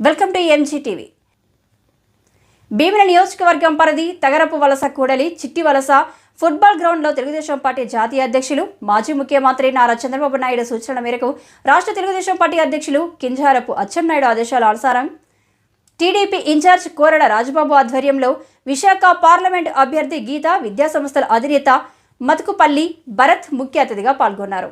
Welcome to MG TV భీమిన నియోజకవర్గం పరిధి తగరపు వలస కూడలి చిట్టి వలస ఫుట్బాల్ గ్రౌండ్లో తెలుగుదేశం పార్టీ జాతీయ అధ్యక్షులు మాజీ ముఖ్యమంత్రి నారా చంద్రబాబు నాయుడు సూచనల మేరకు రాష్ట్ర తెలుగుదేశం పార్టీ అధ్యక్షులు కింజారపు అచ్చెన్నాయుడు ఆదేశాల అనుసారం టీడీపీ ఇన్ఛార్జ్ కోరడ రాజబాబు ఆధ్వర్యంలో విశాఖ పార్లమెంట్ అభ్యర్థి గీత విద్యాసంస్థల అధినేత మతుకుపల్లి భరత్ ముఖ్య అతిథిగా పాల్గొన్నారు.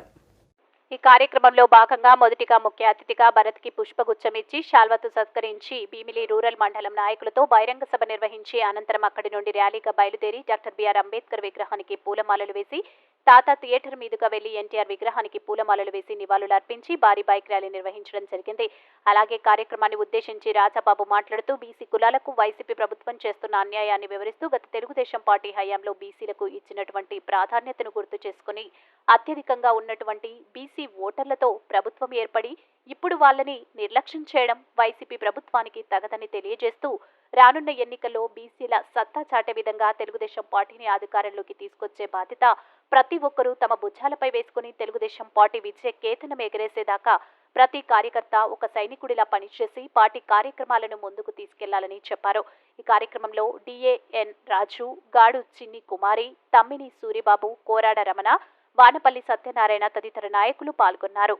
ఈ కార్యక్రమంలో భాగంగా మొదటిగా ముఖ్య అతిథిగా భరత్కి పుష్పగుచ్చం ఇచ్చి శాల్వతో సత్కరించి భీమిలి రూరల్ మండలం నాయకులతో బహిరంగ సభ నిర్వహించి అనంతరం అక్కడి నుండి ర్యాలీగా బయలుదేరి డాక్టర్ బిఆర్ అంబేద్కర్ విగ్రహానికి పూలమాలలు వేసి తాత థియేటర్ మీదుగా వెళ్ళి ఎన్టీఆర్ విగ్రహానికి పూలమాలలు వేసి నివాళులు అర్పించి భారీ బైక్ ర్యాలీ నిర్వహించడం జరిగింది. అలాగే కార్యక్రమాన్ని ఉద్దేశించి రాజాబాబు మాట్లాడుతూ బీసీ కులాలకు వైసీపీ ప్రభుత్వం చేస్తున్న అన్యాయాన్ని వివరిస్తూ గత తెలుగుదేశం పార్టీ హయాంలో బీసీలకు ఇచ్చినటువంటి ప్రాధాన్యతను గుర్తు చేసుకుని అత్యధికంగా ఉన్నటువంటి బీసీ ఓటర్లతో ప్రభుత్వం ఏర్పడి ఇప్పుడు వాళ్ళని నిర్లక్ష్యం చేయడం వైసీపీ ప్రభుత్వానికి తగదని తెలియజేస్తూ రానున్న ఎన్నికల్లో బీసీల సత్తా చాటే విధంగా తెలుగుదేశం పార్టీని అధికారంలోకి తీసుకొచ్చే బాధ్యత ప్రతి ఒక్కరూ తమ భుజాలపై వేసుకుని తెలుగుదేశం పార్టీ విజయ కేతనం ఎగరేసేదాకా ప్రతి కార్యకర్త ఒక సైనికుడిలా పనిచేసి పార్టీ కార్యక్రమాలను ముందుకు తీసుకెళ్ళాలని చెప్పారు. ఈ కార్యక్రమంలో డిఏఎన్ రాజు గాడు చిన్ని కుమారి తమ్మిని సూరిబాబు కోరాడ రమణ వానపల్లి సత్యనారాయణ తదితర నాయకులు పాల్గొన్నారు.